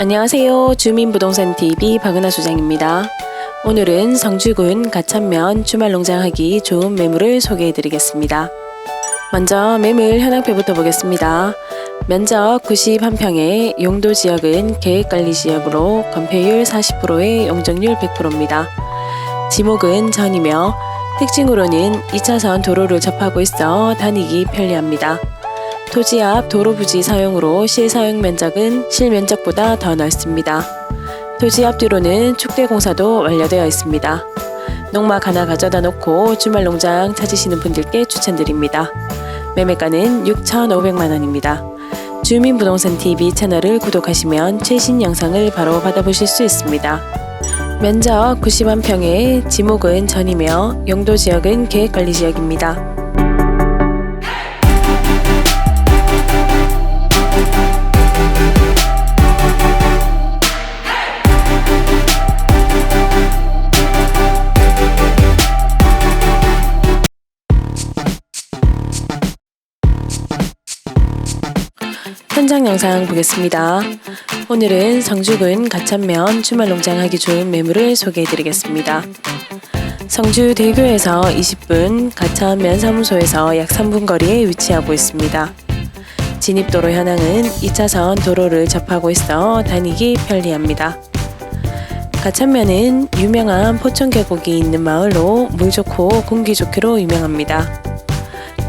안녕하세요. 주민부동산TV 박은하 소장입니다. 오늘은 성주군 가천면 주말농장하기 좋은 매물을 소개해드리겠습니다. 먼저 매물 현황표부터 보겠습니다. 면적 91평에 용도 지역은 계획관리 지역으로 건폐율 40%에 용적률 100%입니다. 지목은 전이며 특징으로는 2차선 도로를 접하고 있어 다니기 편리합니다. 토지 앞 도로 부지 사용으로 실사용 면적은 실면적보다 더 넓습니다. 토지 앞 뒤로는 축대 공사도 완료되어 있습니다. 농막 하나 가져다 놓고 주말 농장 찾으시는 분들께 추천드립니다. 매매가는 6,500만 원입니다. 주민부동산 TV 채널을 구독하시면 최신 영상을 바로 받아보실 수 있습니다. 면적 90만 평에 지목은 전이며 용도 지역은 계획관리 지역입니다. 현장 영상 보겠습니다. 오늘은 성주군 가천면 주말농장 하기 좋은 매물을 소개해드리겠습니다. 성주 대교에서 20분, 가천면 사무소에서 약 3분 거리에 위치하고 있습니다. 진입도로 현황은 2차선 도로를 접하고 있어 다니기 편리합니다. 가천면은 유명한 포천 계곡이 있는 마을로 물 좋고 공기 좋기로 유명합니다.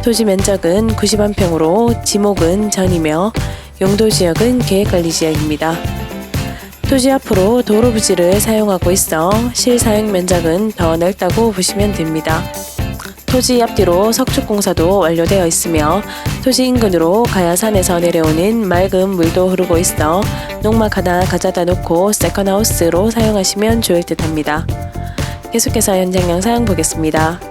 토지 면적은 90만 평으로 지목은 전이며 용도 지역은 계획관리 지역입니다. 토지 앞으로 도로 부지를 사용하고 있어 실사용 면적은 더 넓다고 보시면 됩니다. 토지 앞뒤로 석축 공사도 완료되어 있으며 토지 인근으로 가야산에서 내려오는 맑은 물도 흐르고 있어 농막 하나 가져다 놓고 세컨하우스로 사용하시면 좋을 듯 합니다. 계속해서 현장 영상 보겠습니다.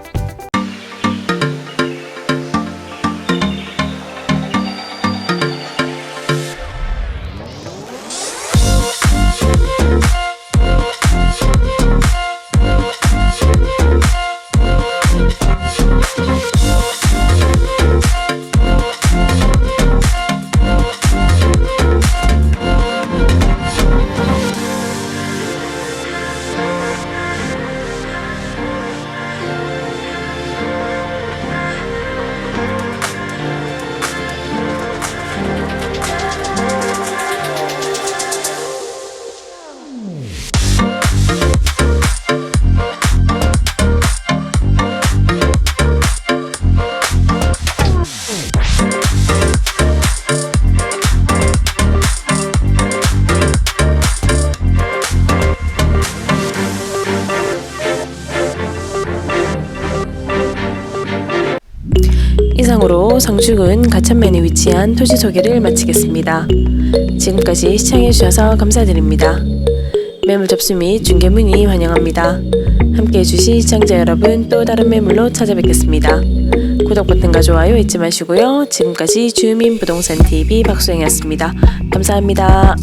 이상으로 성주군 가천면에 위치한 토지 소개를 마치겠습니다. 지금까지 시청해주셔서 감사드립니다. 매물 접수 및 중개 문의 환영합니다. 함께 해 주신 시청자 여러분 또 다른 매물로 찾아뵙겠습니다. 구독 버튼과 좋아요 잊지 마시고요. 지금까지 주민 부동산TV 박수영이었습니다. 감사합니다.